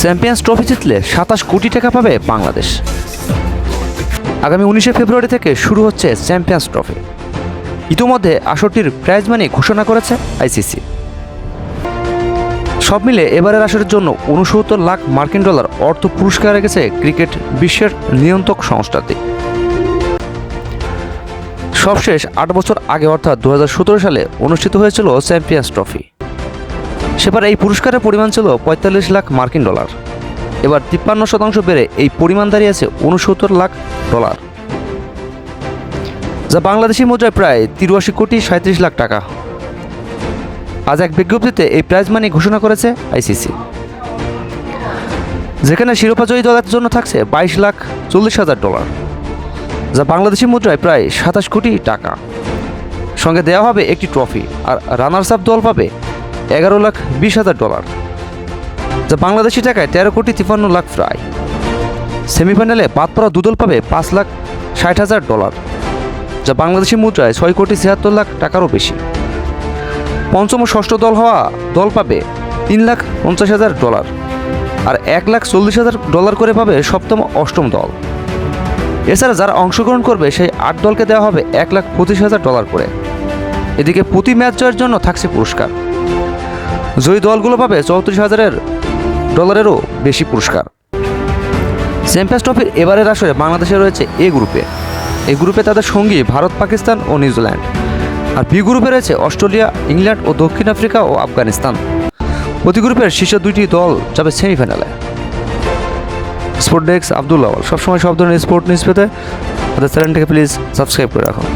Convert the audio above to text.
Champions trophy জিতলে সাতাশ কোটি টাকা পাবে বাংলাদেশ। আগামী উনিশে ফেব্রুয়ারি থেকে শুরু হচ্ছে চ্যাম্পিয়ন্স ট্রফি ইতোমধ্যে আসরটির প্রাইজ মানি ঘোষণা করেছে আইসিসি সব মিলে এবারের আসরের জন্য উনসত্তর লাখ মার্কিন ডলার অর্থ পুরস্কার রেখেছে ক্রিকেট বিশ্বের নিয়ন্ত্রক সংস্থাটি। সবশেষ আট বছর আগে অর্থাৎ দু হাজার সতেরো সালে অনুষ্ঠিত হয়েছিল চ্যাম্পিয়ন্স ট্রফি সেবার এই পুরস্কারের পরিমাণ ছিল পঁয়তাল্লিশ লাখ মার্কিন ডলার। এবার তিপ্পান্ন শতাংশ বেড়ে এই পরিমাণ দাঁড়িয়েছে উনসত্তর লাখ ডলার। যা বাংলাদেশি মুদ্রায় প্রায় তিরাশি কোটি সাঁত্রিশ লাখ টাকা। আজ এক বিজ্ঞপ্তিতে এই প্রাইজ মানি ঘোষণা করেছে আইসিসি যেখানে শিরোপাজয়ী দলের জন্য থাকছে বাইশ লাখ চল্লিশ হাজার ডলার, যা বাংলাদেশি মুদ্রায় প্রায় সাতাশ কোটি টাকা। সঙ্গে দেওয়া হবে একটি ট্রফি আর রানার্স আপ দল পাবে এগারো লাখ বিশ হাজার ডলার, যা বাংলাদেশি টাকায় তেরো কোটি তিপ্পান্ন লাখ প্রায় সেমিফাইনালে বাদ পড়া দুদল পাবে পাঁচ লাখ ষাট হাজার ডলার, যা বাংলাদেশি মুদ্রায় ছয় কোটি ছিয়াত্তর লাখ টাকারও বেশি। পঞ্চম ও ষষ্ঠ দল হওয়া দল পাবে তিন লাখ পঞ্চাশ হাজার ডলার আর এক লাখ চল্লিশ হাজার ডলার করে পাবে সপ্তম অষ্টম দল। এছাড়া যারা অংশগ্রহণ করবে, সেই আট দলকে দেওয়া হবে এক লাখ পঁচিশ হাজার ডলার করে। এদিকে প্রতি ম্যাচ জয়ের জন্য থাকছে পুরস্কার। জয়ী দলগুলো পাবে চৌত্রিশ হাজারের ডলারেরও বেশি পুরস্কার। চ্যাম্পিয়ন্স ট্রফির এবারের আসরে বাংলাদেশে রয়েছে এ গ্রুপে। এই গ্রুপে তাদের সঙ্গী ভারত, পাকিস্তান ও নিউজিল্যান্ড। আর বি গ্রুপে রয়েছে অস্ট্রেলিয়া, ইংল্যান্ড ও দক্ষিণ আফ্রিকা ও আফগানিস্তান। প্রতি গ্রুপের শীর্ষ দুইটি দল যাবে সেমিফাইনালে। স্পোর্ট ডেস্ক আবদুল্লাহ সবসময় সব ধরনের স্পোর্ট নিউজ পেতে আমাদের চ্যানেলটাকে প্লিজ সাবস্ক্রাইব করে রাখুন।